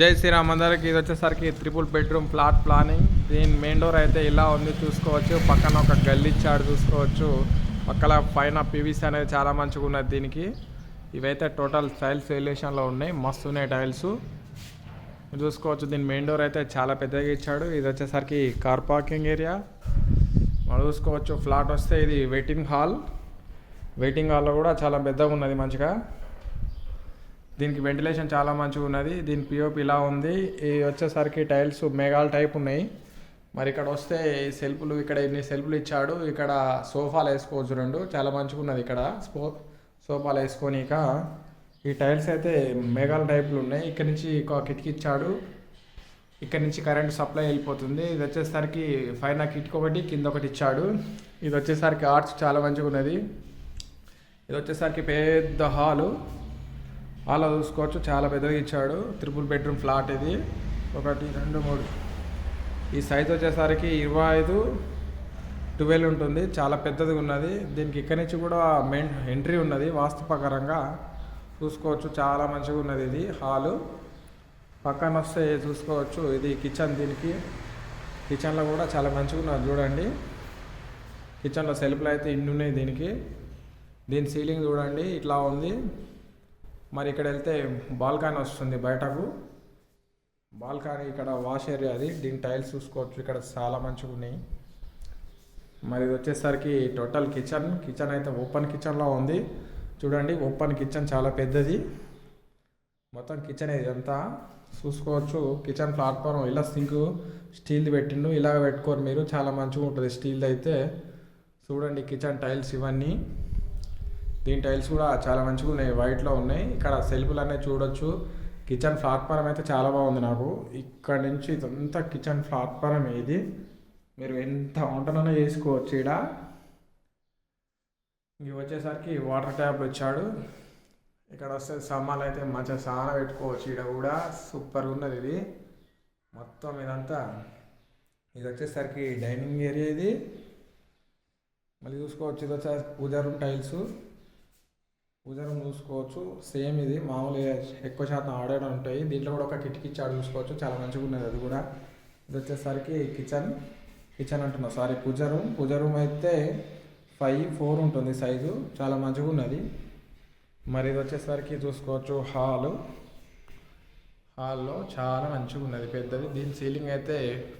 జై శ్రీరామ్ అందరికి ఇది వచ్చేసరికి త్రిపుల్ బెడ్రూమ్ ఫ్లాట్ ప్లానింగ్ దీని మెయిన్ డోర్ అయితే ఇలా ఉంది చూసుకోవచ్చు. పక్కన ఒక గల్లీ ఇచ్చాడు చూసుకోవచ్చు. పక్కన పైన పీవీసీ అనేది చాలా మంచిగా ఉన్నది దీనికి. ఇవైతే టోటల్ టైల్స్ ఎలివేషన్లో ఉన్నాయి. మస్తు ఉన్నాయి టైల్స్ చూసుకోవచ్చు దీని మెయిన్ డోర్ అయితే చాలా పెద్దగా ఇచ్చాడు. ఇది వచ్చేసరికి కార్ పార్కింగ్ ఏరియా మనం చూసుకోవచ్చు ఫ్లాట్ వస్తే ఇది వెయిటింగ్ హాల్ వెయిటింగ్ హాల్లో కూడా చాలా పెద్దగా ఉన్నది మంచిగా. దీనికి వెంటిలేషన్ చాలా మంచిగా ఉన్నది. దీని పిఓపి ఇలా ఉంది. ఇది వచ్చేసరికి టైల్స్ మెగాల్ టైప్ ఉన్నాయి. మరి ఇక్కడ వస్తే ఈ సెల్ఫ్లు ఇక్కడ ఇన్ని సెల్ఫ్లు ఇచ్చాడు? ఇక్కడ సోఫాలు వేసుకోవచ్చు రెండు. చాలా మంచిగా ఉన్నది ఇక్కడ. స్పో సోఫాలు వేసుకోనిక ఈ టైల్స్ అయితే మేఘాల టైప్లు ఉన్నాయి. ఇక్కడ నుంచి ఒక కిటికీ ఇచ్చాడు. ఇక్కడ నుంచి కరెంట్ సప్లై వెళ్ళిపోతుంది. ఇది వచ్చేసరికి పైన కిటికీ ఒకటి కింద ఒకటి ఇచ్చాడు. ఇది వచ్చేసరికి ఆర్చ్ చాలా మంచిగా ఉన్నది. ఇది వచ్చేసరికి పెద్ద హాలు అలా చూసుకోవచ్చు. చాలా పెద్దగా ఇచ్చాడు. త్రిపుల్ బెడ్రూమ్ ఫ్లాట్ ఇది. ఒకటి రెండు మూడు. ఈ సైజ్ వచ్చేసరికి ఇరవై ఐదు ట్వెల్వ్ ఉంటుంది. చాలా పెద్దది ఉన్నది. దీనికి ఇక్కడి నుంచి కూడా మెయిన్ ఎంట్రీ ఉన్నది. వాస్తు ప్రకారంగా చూసుకోవచ్చు. చాలా మంచిగా ఉన్నది ఇది హాలు పక్కన వస్తే చూసుకోవచ్చు. ఇది కిచెన్ దీనికి. కిచెన్లో కూడా చాలా మంచిగా ఉన్నది. చూడండి. కిచెన్లో సెల్ఫ్లు అయితే ఇన్ని ఉన్నాయి దీనికి. దీని సీలింగ్ చూడండి. ఇట్లా ఉంది. మరి ఇక్కడ వెళ్తే బాల్కానీ వస్తుంది బయటకు. బాల్కానీ ఇక్కడ వాష్ ఏరియా అది. దీని టైల్స్ చూసుకోవచ్చు. ఇక్కడ చాలా మంచిగా ఉన్నాయి. మరి ఇది వచ్చేసరికి టోటల్ కిచెన్. కిచెన్ అయితే ఓపెన్ కిచెన్లో ఉంది. చూడండి ఓపెన్ కిచెన్ చాలా పెద్దది. మొత్తం కిచెన్ ఇదంతా చూసుకోవచ్చు. కిచెన్ ప్లాట్ఫామ్ ఇలా సింక్ స్టీల్ది పెట్టిండు. ఇలాగ పెట్టుకోరు మీరు. చాలా మంచిగా ఉంటుంది స్టీల్ది అయితే చూడండి కిచెన్ టైల్స్ ఇవన్నీ. దీని టైల్స్ కూడా చాలా మంచిగా ఉన్నాయి. వైట్లో ఉన్నాయి. ఇక్కడ సెల్ఫ్లు అనేవి చూడొచ్చు. కిచెన్ ప్లాట్ఫారం అయితే చాలా బాగుంది నాకు. ఇక్కడ నుంచి ఇదంతా కిచెన్ ప్లాట్ఫారం ఇది. మీరు ఎంత వంటనైనా చేసుకోవచ్చు ఇక్కడ ఇవి వచ్చేసరికి వాటర్ ట్యాప్ వచ్చాడు ఇక్కడ వస్తే సమ్మాలు అయితే మంచిగా సాన పెట్టుకోవచ్చు ఇక్కడ కూడా. సూపర్ ఉన్నది ఇది. మొత్తం ఇదంతా. ఇది వచ్చేసరికి డైనింగ్ ఏరియా ఇది. మళ్ళీ చూసుకోవచ్చు. ఇది వచ్చేసరికి పూజా రూమ్ టైల్స్. పూజా చూసుకోవచ్చు. సేమ్ ఇది మామూలుగా ఎక్కువ శాతం ఆడాడు ఉంటాయి దీంట్లో కూడా ఒక కిటికీ చాడు చూసుకోవచ్చు. చాలా మంచిగా ఉన్నది అది కూడా. ఇది వచ్చేసరికి కిచెన్. కిచెన్ అంటున్నా sorry pooja room. Pooja room అయితే ఫైవ్ ఫోర్ ఉంటుంది సైజు. చాలా మంచిగా ఉన్నది. మరి ఇది వచ్చేసరికి చూసుకోవచ్చు హాలు. హాల్లో చాలా మంచిగా ఉన్నది పెద్దది. దీని సీలింగ్ అయితే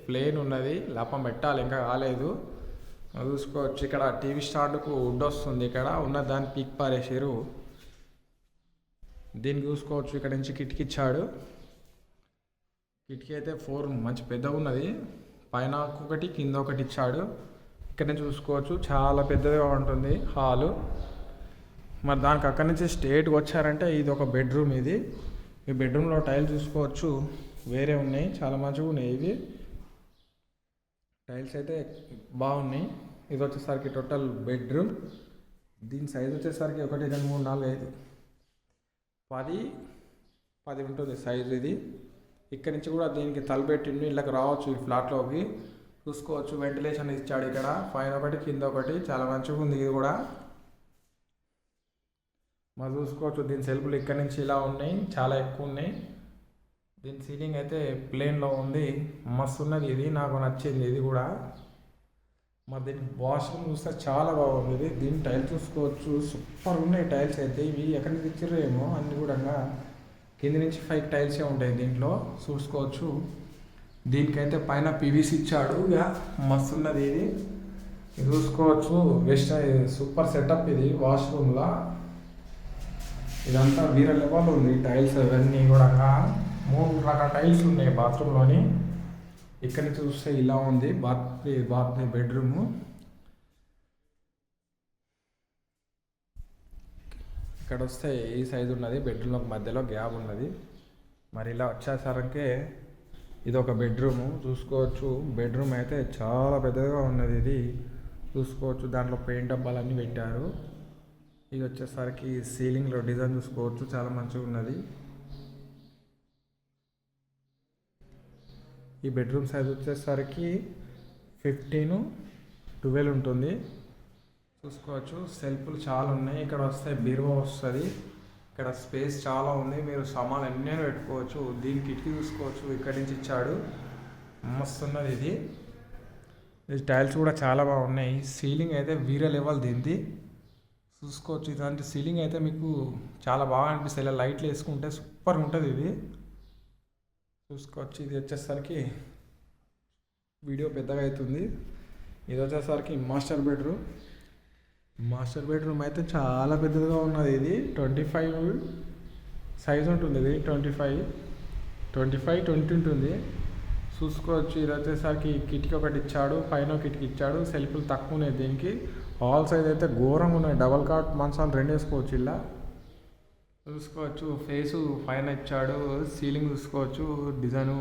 ప్లేన్ ఉన్నది. లపం పెట్టాలి ఇంకా కాలేదు. చూసుకోవచ్చు ఇక్కడ టీవీ స్టార్ట్కు వుడ్ వస్తుంది ఇక్కడ ఉన్న దాన్ని పీక్ పారేసారు దీన్ని చూసుకోవచ్చు ఇక్కడ నుంచి కిటికీ ఇచ్చాడు కిటికీ అయితే ఫోర్ మంచి పెద్దగా ఉన్నది. పైన ఒకటి కింద ఒకటి ఇచ్చాడు. ఇక్కడ నుంచి చూసుకోవచ్చు చాలా పెద్దదిగా ఉంటుంది హాలు. మరి దానికి అక్కడి నుంచి స్టేట్కి వచ్చారంటే ఇది ఒక బెడ్రూమ్ ఇది. ఈ బెడ్రూమ్లో టైల్ చూసుకోవచ్చు. వేరే ఉన్నాయి చాలా మంచిగా ఉన్నాయి ఇవి. టైల్స్ అయితే బాగున్నాయి. ఇది వచ్చేసరికి టోటల్ బెడ్రూమ్. దీని సైజ్ వచ్చేసరికి ఒకటి రెండు మూడు నాలుగు ఐదు. పది పది ఉంటుంది సైజు ఇది. ఇక్కడి నుంచి కూడా దీనికి తలపెట్టిండు ఇళ్ళకి రావచ్చు ఈ ఫ్లాట్లోకి. చూసుకోవచ్చు వెంటిలేషన్ ఇచ్చాడు ఇక్కడ. పైన ఒకటి కింద ఒకటి. చాలా మంచిగా ఉంది ఇది కూడా. మరి చూసుకోవచ్చు దీని సెల్ఫ్లు ఇక్కడ నుంచి ఇలా ఉన్నాయి. చాలా ఎక్కువ ఉన్నాయి. దీని సీలింగ్ అయితే ప్లేన్లో ఉంది. మస్తు ఉన్నది ఇది నాకు నచ్చింది ఇది కూడా. మరి దీని వాష్రూమ్ చూస్తే చాలా బాగుంది ఇది. దీని టైల్స్ చూసుకోవచ్చు. సూపర్ ఉన్నాయి టైల్స్ అయితే. ఇవి ఎక్కడి నుంచి తెచ్చిర్రేమో ఏమో అన్ని కూడా కింద నుంచి ఫైవ్ టైల్సే ఉంటాయి దీంట్లో. చూసుకోవచ్చు. దీనికైతే పైన పీవీసీ ఇచ్చాడు. ఇక మస్తు ఉన్నది ఇది. ఇది చూసుకోవచ్చు. వెస్ట్ సూపర్ సెటప్ ఇది వాష్రూమ్లో ఇదంతా వీర లెవెల్ ఉంది టైల్స్ అవన్నీ కూడా. మూడు రకాల టైల్స్ ఉన్నాయి బాత్రూంలోని. ఇక్కడ నుంచి చూస్తే ఇలా ఉంది బాత్ బాత్ బెడ్రూమ్. ఇక్కడ వస్తే ఈ సైజు ఉన్నది బెడ్రూమ్ మధ్యలో గ్యాప్ ఉన్నది. మరి ఇలా వచ్చేసరికి ఇది ఒక బెడ్రూము చూసుకోవచ్చు. బెడ్రూమ్ అయితే చాలా పెద్దగా ఉన్నది ఇది. చూసుకోవచ్చు దాంట్లో పెయింట్ డబ్బాలన్నీ పెట్టారు. ఇది వచ్చేసరికి సీలింగ్లో డిజైన్ చూసుకోవచ్చు చాలా మంచిగా ఉన్నది. ఈ బెడ్రూమ్ సైజ్ వచ్చేసరికి ఫిఫ్టీన్ ట్వెల్వ్ ఉంటుంది. చూసుకోవచ్చు. సెల్ఫ్లు చాలా ఉన్నాయి. ఇక్కడ వస్తే బీరువా వస్తుంది. ఇక్కడ స్పేస్ చాలా ఉంది. మీరు సామాన్లు ఎన్నైనా పెట్టుకోవచ్చు. దీని కిటికీ చూసుకోవచ్చు. ఇక్కడి నుంచి ఇచ్చాడు. మస్తున్నది ఇది. ఈ టైల్స్ కూడా చాలా బాగున్నాయి. సీలింగ్ అయితే వీరే లెవెల్ దీనిది. చూసుకోవచ్చు. ఇలాంటి సీలింగ్ అయితే మీకు చాలా బాగా అనిపిస్తుంది ఇలా లైట్లు వేసుకుంటే సూపర్ ఉంటుంది ఇది. చూసుకోవచ్చు. ఇది వచ్చేసరికి వీడియో పెద్దగా అవుతుంది. ఇది వచ్చేసరికి మాస్టర్ బెడ్రూమ్. మాస్టర్ బెడ్రూమ్ అయితే చాలా పెద్దదిగా ఉన్నది ఇది. ట్వంటీ ఫైవ్ సైజ్ ఉంటుంది ఇది. Twenty five. Twenty five twenty ఉంటుంది. చూసుకోవచ్చు. ఇది వచ్చేసరికి కిటికీ ఒకటి ఇచ్చాడు. పైన కిటికీ ఇచ్చాడు. సెల్ఫ్లు తక్కువ ఉన్నాయి దీనికి. హాల్ సైజ్ అయితే ఘోరంగా ఉన్నాయి. డబల్ కాట్ మంచాలు రెండు వేసుకోవచ్చు ఇలా. చూసుకోవచ్చు ఫేసు పైన ఇచ్చాడు సీలింగ్ చూసుకోవచ్చు డిజైను.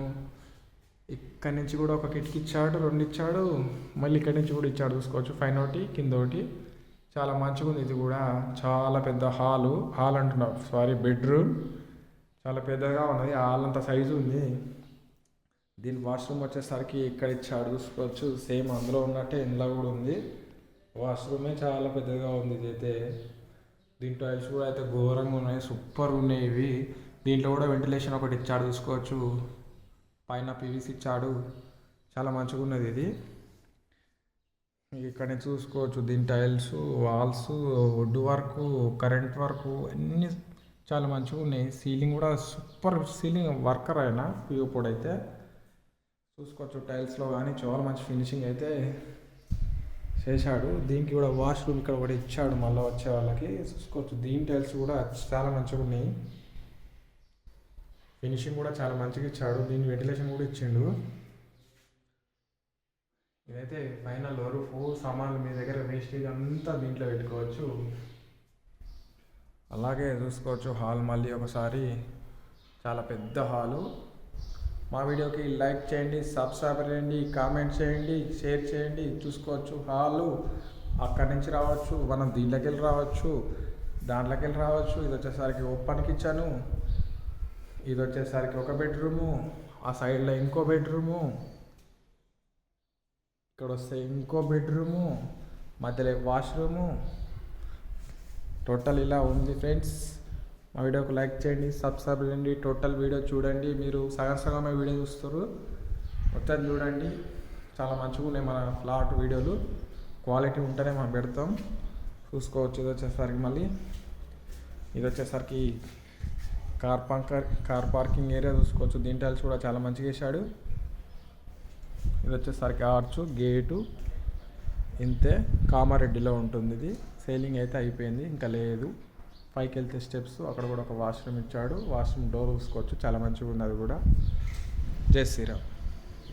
ఇక్కడ నుంచి కూడా ఒక కిటికీ ఇచ్చాడు రెండు ఇచ్చాడు మళ్ళీ ఇక్కడ నుంచి కూడా ఇచ్చాడు చూసుకోవచ్చు పైన ఒకటి కింద ఒకటి. చాలా మంచిగా ఉంది ఇది కూడా. చాలా పెద్ద హాలు హాల్ అంటున్నా సారీ బెడ్రూమ్. చాలా పెద్దగా ఉన్నది హాల్ అంత సైజు ఉంది. దీని వాష్రూమ్ వచ్చేసరికి ఇక్కడ ఇచ్చాడు చూసుకోవచ్చు సేమ్ అందులో ఉన్నట్టే ఇందులో కూడా ఉంది. వాష్రూమే చాలా పెద్దగా ఉంది ఇదైతే. దీని టైల్స్ కూడా అయితే ఘోరంగా ఉన్నాయి సూపర్ ఉన్నాయి ఇవి. దీంట్లో కూడా వెంటిలేషన్ ఒకటి ఇచ్చాడు చూసుకోవచ్చు. పైన పీవీసీ ఇచ్చాడు. చాలా మంచిగా ఉన్నది ఇది. ఇక్కడ చూసుకోవచ్చు దీని tiles walls wood work current work అన్నీ చాలా మంచిగా ఉన్నాయి. సీలింగ్ కూడా సూపర్ సీలింగ్ వర్కర్ అయినా పిఓపోడ్ అయితే. చూసుకోవచ్చు టైల్స్లో కానీ చాలా మంచి ఫినిషింగ్ అయితే. చేశాడు. దీనికి కూడా వాష్రూమ్ ఇక్కడ ఒకటి ఇచ్చాడు మళ్ళీ వచ్చే వాళ్ళకి. చూసుకోవచ్చు. దీని టైల్స్ కూడా చాలా మంచిగా ఉన్నాయి. ఫినిషింగ్ కూడా చాలా మంచిగా ఇచ్చాడు. దీని వెంటిలేషన్ కూడా ఇచ్చిండు. ఇదైతే పైన రూఫ్ సామాన్లు మీ దగ్గర వేస్టేజ్ అంతా దీంట్లో పెట్టుకోవచ్చు. అలాగే చూసుకోవచ్చు. హాల్ మళ్ళీ ఒకసారి చాలా పెద్ద హాలు మా వీడియోకి లైక్ చేయండి సబ్స్క్రైబ్ చేయండి కామెంట్ చేయండి షేర్ చేయండి. చూసుకోవచ్చు హాలు. అక్కడి నుంచి రావచ్చు మనం దీంట్లోకి వెళ్ళి రావచ్చు దాంట్లోకి వెళ్ళి రావచ్చు. ఇది వచ్చేసరికి ఓపెన్కి ఇచ్చాను ఇది వచ్చేసరికి ఒక బెడ్రూము ఆ సైడ్లో ఇంకో బెడ్రూము ఇక్కడ వస్తే ఇంకో బెడ్రూము మధ్యలో వాష్రూము టోటల్ ఇలా ఉంది ఫ్రెండ్స్ మా వీడియోకి లైక్ చేయండి సబ్స్క్రైబ్ చేయండి టోటల్ వీడియో చూడండి. మీరు సగం సగమే వీడియో చూస్తారు మొత్తం చూడండి. చాలా మంచిగా ఉన్నాయి మన ఫ్లాట్ వీడియోలు క్వాలిటీ ఉంటేనే మనం పెడతాం. చూసుకోవచ్చు ఇది వచ్చేసరికి మళ్ళీ. ఇది వచ్చేసరికి car parker car parking area చూసుకోవచ్చు. దీని టైల్స్ కూడా చాలా మంచిగా వేసాడు ఇది వచ్చేసరికి ఆర్చు గేటు ఇంతే. కామారెడ్డిలో ఉంటుంది ఇది. సేలింగ్ అయితే అయిపోయింది. ఇంకా లేదు. పైకి వెళ్తే స్టెప్స్ అక్కడ కూడా ఒక వాష్రూమ్ ఇచ్చాడు. వాష్రూమ్ డోర్ చూసుకోవచ్చు చాలా మంచిగా ఉన్నది కూడా. జై శ్రీరామ్.